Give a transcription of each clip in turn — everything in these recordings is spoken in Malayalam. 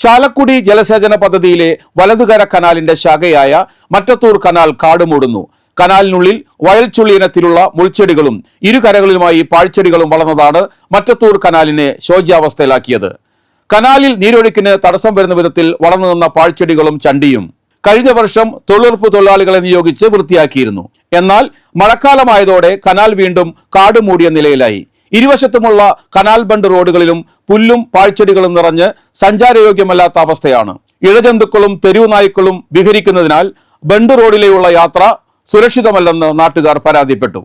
ചാലക്കുടി ജലസേചന പദ്ധതിയിലെ വലതുകര കനാലിന്റെ ശാഖയായ മറ്റത്തൂർ കനാൽ കാടുമൂടുന്നു കനാലിനുള്ളിൽ വയൽച്ചുള്ളി ഇനത്തിലുള്ള മുൾച്ചെടികളും ഇരുകരകളിലുമായി പാഴ്ചെടികളും വളർന്നതാണ് മറ്റത്തൂർ കനാലിനെ ശോച്യാവസ്ഥയിലാക്കിയത്. കനാലിൽ നീരൊഴുക്കിന് തടസ്സം വരുന്ന വിധത്തിൽ വളർന്നു നിന്ന പാഴ്ചെടികളും ചണ്ടിയും കഴിഞ്ഞ വർഷം തൊഴിലുറപ്പ് തൊഴിലാളികളെ നിയോഗിച്ച് വൃത്തിയാക്കിയിരുന്നു. എന്നാൽ മഴക്കാലമായതോടെ കനാൽ വീണ്ടും കാടുമൂടിയ നിലയിലായി. ഇരുവശത്തുമുള്ള കനാൽ ബണ്ട് റോഡുകളിലും പുല്ലും പാഴ്ചെടികളും നിറഞ്ഞ് സഞ്ചാരയോഗ്യമല്ലാത്ത അവസ്ഥയാണ്. ഇഴജന്തുക്കളും തെരുവു നായ്ക്കളും വിഹരിക്കുന്നതിനാൽ ബണ്ട് റോഡിലെയുള്ള യാത്ര സുരക്ഷിതമല്ലെന്ന് നാട്ടുകാർ പരാതിപ്പെട്ടു.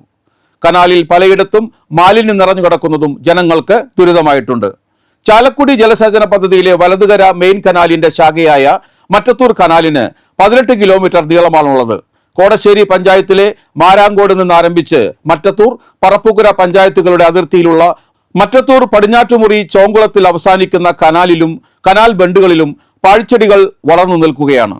കനാലിൽ പലയിടത്തും മാലിന്യം നിറഞ്ഞു കിടക്കുന്നതും ജനങ്ങൾക്ക് ദുരിതമായിട്ടുണ്ട്. ചാലക്കുടി ജലസേചന പദ്ധതിയിലെ വലതുകര മെയിൻ കനാലിന്റെ ശാഖയായ മറ്റത്തൂർ കനാലിന് പതിനെട്ട് കിലോമീറ്റർ നീളമാണുള്ളത്. കോടശ്ശേരി പഞ്ചായത്തിലെ മാരാങ്കോട് നിന്ന് ആരംഭിച്ച് മറ്റത്തൂർ പറപ്പുകുര പഞ്ചായത്തുകളുടെ അതിർത്തിയിലുള്ള മറ്റത്തൂർ പടിഞ്ഞാറ്റുമുറി ചോങ്കുളത്തിൽ അവസാനിക്കുന്ന കനാലിലും കനാൽ ബണ്ടുകളിലും പാഴ്ചെടികൾ വളർന്നു നിൽക്കുകയാണ്.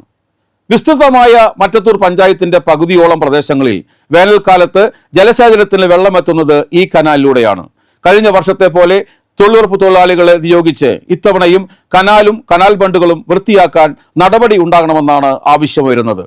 വിസ്തൃതമായ മറ്റത്തൂർ പഞ്ചായത്തിന്റെ പകുതിയോളം പ്രദേശങ്ങളിൽ വേനൽക്കാലത്ത് ജലസേചനത്തിന് വെള്ളമെത്തുന്നത് ഈ കനാലിലൂടെയാണ്. കഴിഞ്ഞ വർഷത്തെ പോലെ തൊഴിലുറപ്പ് തൊഴിലാളികളെ നിയോഗിച്ച് ഇത്തവണയും കനാലും കനാൽ ബണ്ടുകളും വൃത്തിയാക്കാൻ നടപടി ഉണ്ടാകണമെന്നാണ് ആവശ്യം വരുന്നത്